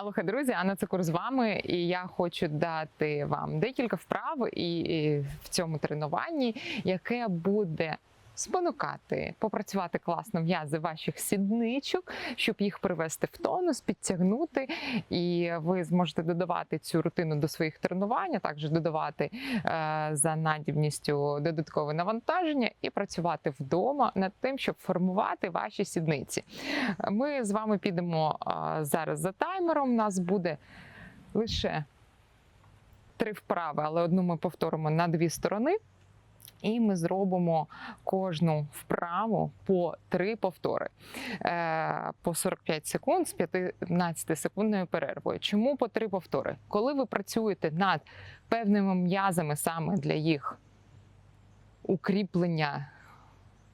Алоха, друзі, Анна Цикур з вами, і я хочу дати вам декілька вправ і, в цьому тренуванні, яке буде. Спонукати, попрацювати класно м'язи ваших сідничок, щоб їх привести в тонус, підтягнути, і ви зможете додавати цю рутину до своїх тренувань, а також додавати е, за надібністю додаткове навантаження і працювати вдома над тим, щоб формувати ваші сідниці. Ми з вами підемо а, зараз за таймером. У нас буде лише три вправи, але одну ми повторимо на дві сторони. І ми зробимо кожну вправу по три повтори е, по 45 секунд з 15 секундною перервою. Чому по три повтори? Коли ви працюєте над певними м'язами саме для їх укріплення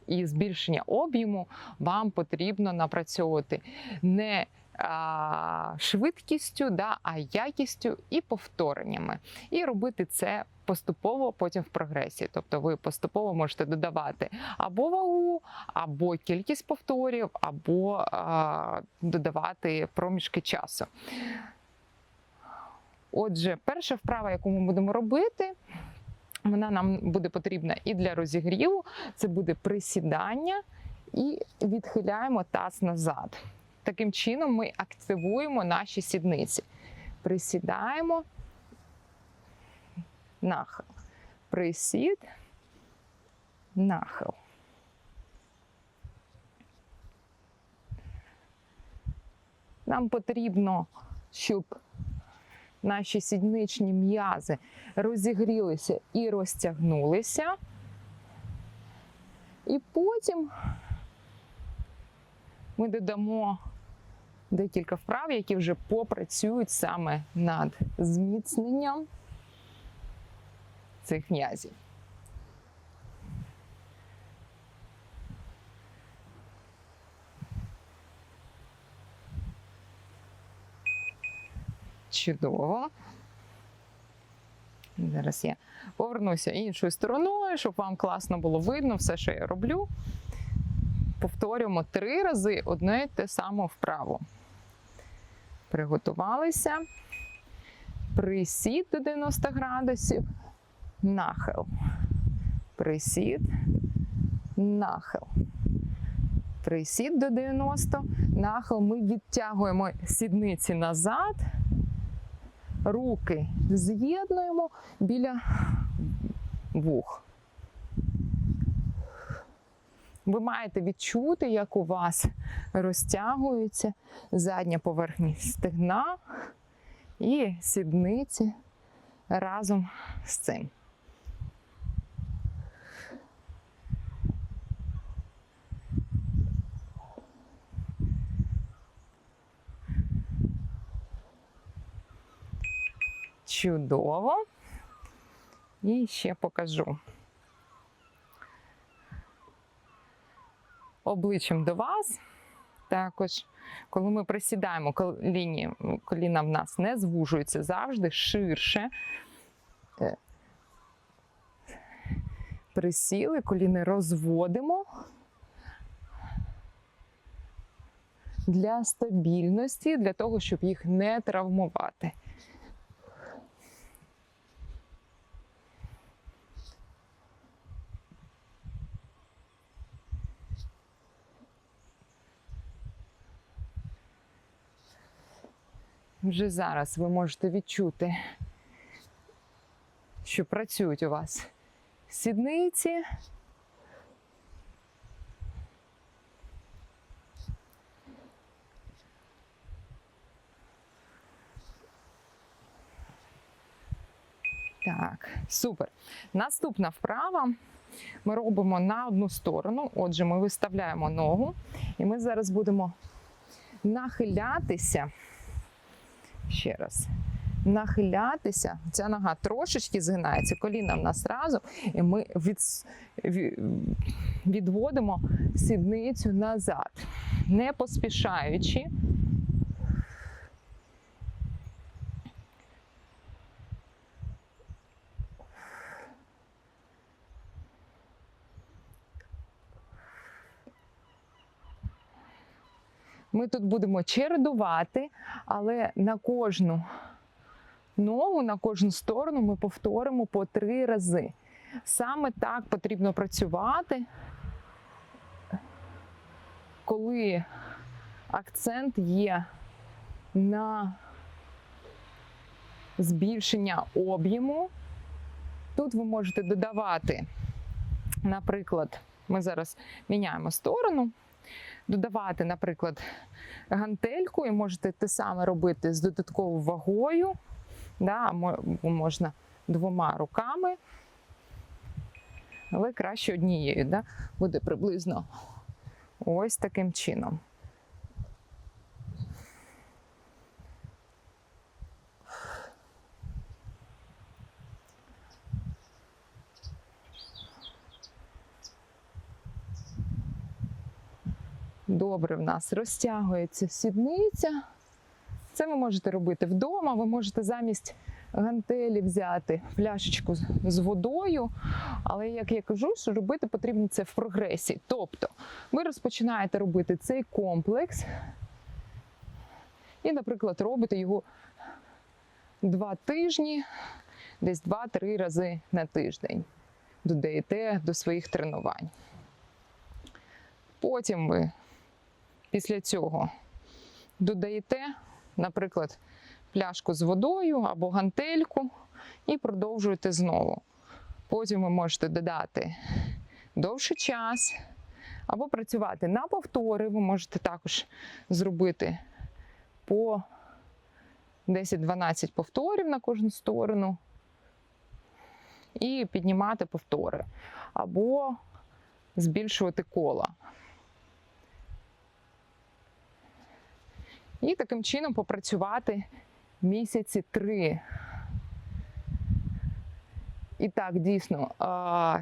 і збільшення об'єму, вам потрібно напрацьовувати не швидкістю, да, а якістю і повтореннями. І робити це поступово потім в прогресії. Тобто ви поступово можете додавати або вагу, або кількість повторів, або а, додавати проміжки часу. Отже, перша вправа, яку ми будемо робити, вона нам буде потрібна і для розігріву. Це буде присідання і відхиляємо таз назад. Таким чином ми активуємо наші сідниці. Присідаємо, нахил. Присід, нахил. Нам потрібно, щоб наші сідничні м'язи розігрілися і розтягнулися. І потім ми додамо декілька вправ, які вже попрацюють саме над зміцненням цих м'язів. Чудово. Зараз я повернуся іншою стороною, щоб вам класно було видно все, що я роблю. Повторюємо три рази одне те саме вправо. Приготувалися. Присід до 90 градусів. Нахил. Присід. Нахил. Присід до 90. Нахил. Ми відтягуємо сідниці назад. Руки з'єднуємо біля вух. Ви маєте відчути, як у вас розтягується задня поверхня стегна і сідниці разом з цим. Чудово. І ще покажу. Обличчям до вас. Також, коли ми присідаємо, коліні, коліна в нас не звужуються завжди ширше. Присіли, коліни розводимо для стабільності, для того, щоб їх не травмувати. Вже зараз ви можете відчути, що працюють у вас сідниці. Так, супер. Наступна вправа. Ми робимо на одну сторону. Отже, ми виставляємо ногу, і ми зараз будемо нахилятися. Ще раз. Нахилятися. Ця нога трошечки згинається, коліна в нас разом, і ми від, ві- відводимо сідницю назад, не поспішаючи. Ми тут будемо чередувати, але на кожну ногу, на кожну сторону ми повторимо по три рази. Саме так потрібно працювати, коли акцент є на збільшення об'єму. Тут ви можете додавати, наприклад, ми зараз міняємо сторону, додавати, наприклад, гантельку, і можете те саме робити з додатковою вагою. Да, можна двома руками, але краще однією. Да? Буде приблизно ось таким чином. Добре, в нас розтягується сідниця. Це ви можете робити вдома. Ви можете замість гантелі взяти пляшечку з- водою. Але як я кажу, що робити потрібно це в прогресі. Тобто ви розпочинаєте робити цей комплекс і, наприклад, робите його два тижні, десь два-три рази на тиждень. Додаєте до своїх тренувань. Потім ви після цього додаєте, наприклад, пляшку з водою або гантельку і продовжуєте знову. Потім ви можете додати довший час або працювати на повтори. Ви можете також зробити по 10-12 повторів на кожну сторону і піднімати повтори, або збільшувати кола. І таким чином попрацювати місяці три. І так, дійсно,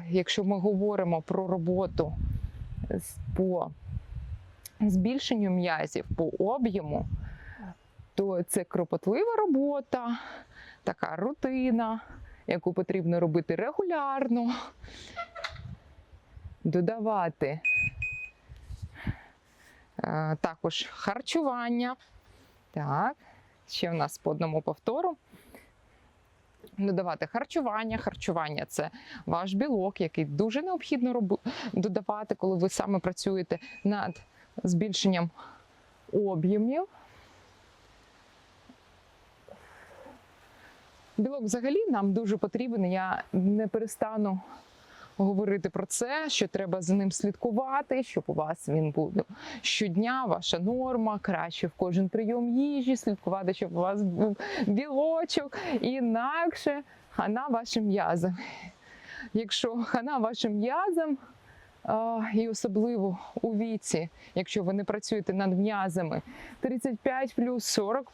якщо ми говоримо про роботу по збільшенню м'язів, по об'єму, то це кропотлива робота, така рутина, яку потрібно робити регулярно, додавати також харчування. Так, ще в нас по одному повтору. Додавати харчування. Харчування це ваш білок, який дуже необхідно додавати, коли ви саме працюєте над збільшенням об'ємів. Білок взагалі нам дуже потрібен. Я не перестану говорити про це, що треба за ним слідкувати, щоб у вас він був щодня, ваша норма, краще в кожен прийом їжі, слідкувати, щоб у вас був білочок, інакше хана вашим м'язам. Якщо хана вашим м'язам, і особливо у віці, якщо ви не працюєте над м'язами 35 40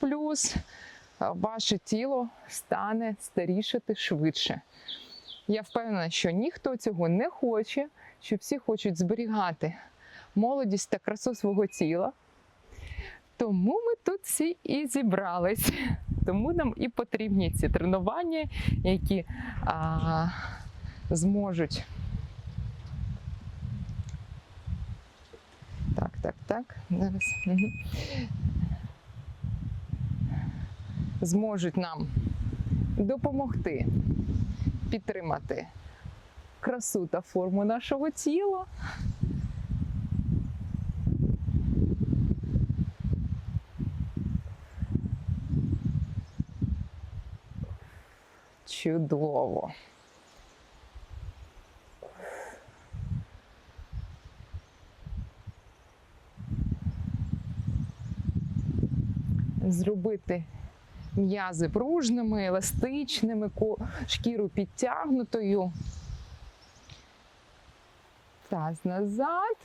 а, ваше тіло стане старішати швидше. Я впевнена, що ніхто цього не хоче, що всі хочуть зберігати молодість та красу свого тіла. Тому ми тут всі і зібрались. Тому нам і потрібні ці тренування, які а, зможуть. Так, так, так. Зараз. Зможуть нам допомогти підтримати красу та форму нашого тіла. Чудово. Зробити м'язи пружними, еластичними, шкіру підтягнутою. Таз назад.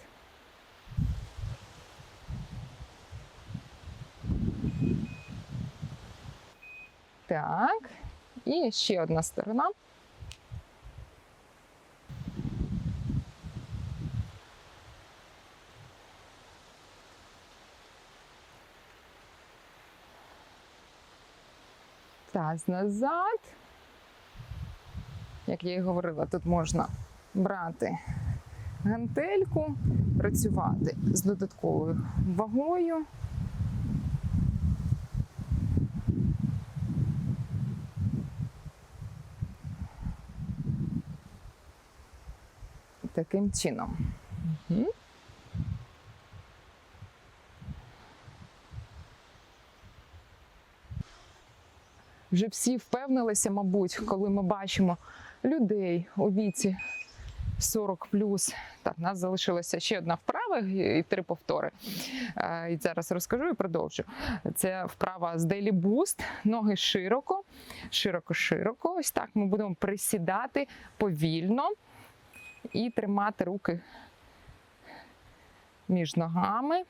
Так. І ще одна сторона. Таз назад. Як я і говорила, тут можна брати гантельку, працювати з додатковою вагою. Таким чином. Мгм. Вже всі впевнилися, мабуть, коли ми бачимо людей у віці 40 плюс. Так, у нас залишилася ще одна вправа і три повтори. Е, І зараз розкажу і продовжу. Це вправа з Daily Boost. Ноги широко, широко-широко. Ось так ми будемо присідати повільно і тримати руки між ногами.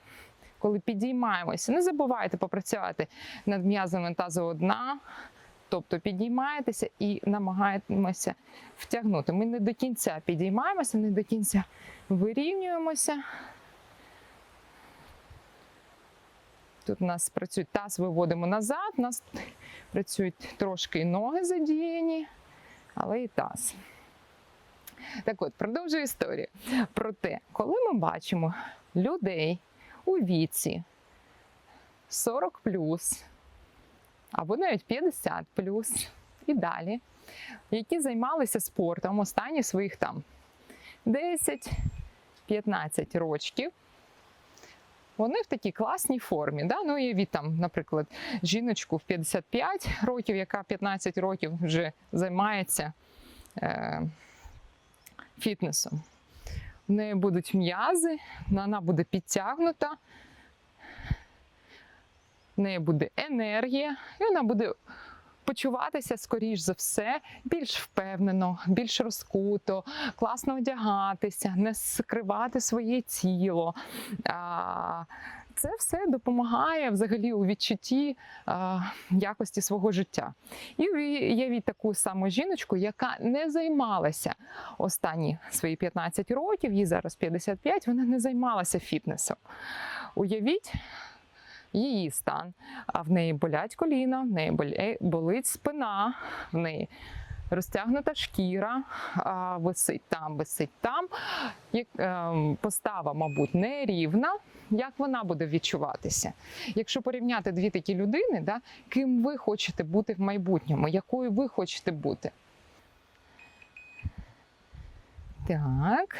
Коли підіймаємося, не забувайте попрацювати над м'язами тазового дна, тобто підіймаєтеся і намагаємося втягнути. Ми не до кінця підіймаємося, не до кінця вирівнюємося. Тут у нас працюють таз, виводимо назад, у нас працюють трошки ноги задіяні, але і таз. Так от, продовжую історію про те, коли ми бачимо людей у віці 40 або навіть 50 і далі, які займалися спортом останні своїх там 10-15 років. Вони в такій класній формі. Да? Ну, уявіть там, наприклад, жіночку в 55 років, яка 15 років вже займається е, фітнесом. В неї будуть м'язи, вона буде підтягнута, в неї буде енергія, і вона буде почуватися, скоріш за все, більш впевнено, більш розкуто, класно одягатися, не скривати своє тіло. Це все допомагає взагалі у відчутті а, якості свого життя. І уявіть таку саму жіночку, яка не займалася останні свої 15 років, їй зараз 55, вона не займалася фітнесом. Уявіть. Її стан, а в неї болять коліна, в неї болить спина, в неї розтягнута шкіра, висить там, висить там. Ем, Постава, мабуть, нерівна. Як вона буде відчуватися? Якщо порівняти дві такі людини, да, ким ви хочете бути в майбутньому, якою ви хочете бути? Так.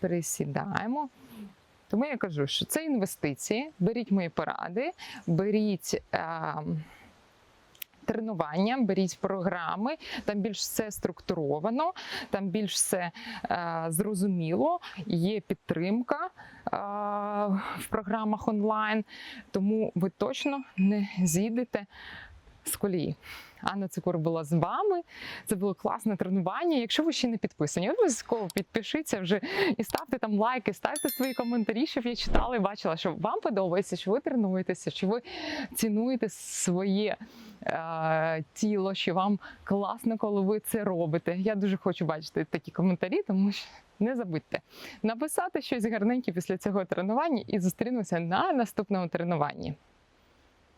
Присідаємо. Тому я кажу, що це інвестиції. Беріть мої поради, беріть. Е, Тренування, беріть програми, там більш все структуровано, там більш все е, зрозуміло, є підтримка е, в програмах онлайн, тому ви точно не зійдете з колії. Анна Цикур була з вами. Це було класне тренування. Якщо ви ще не підписані, обов'язково підпишіться вже і ставте там лайки, ставте свої коментарі, щоб я читала і бачила, що вам подобається, що ви тренуєтеся, що ви цінуєте своє е, тіло, що вам класно, коли ви це робите. Я дуже хочу бачити такі коментарі, тому що не забудьте написати щось гарненьке після цього тренування і зустрінемося на наступному тренуванні.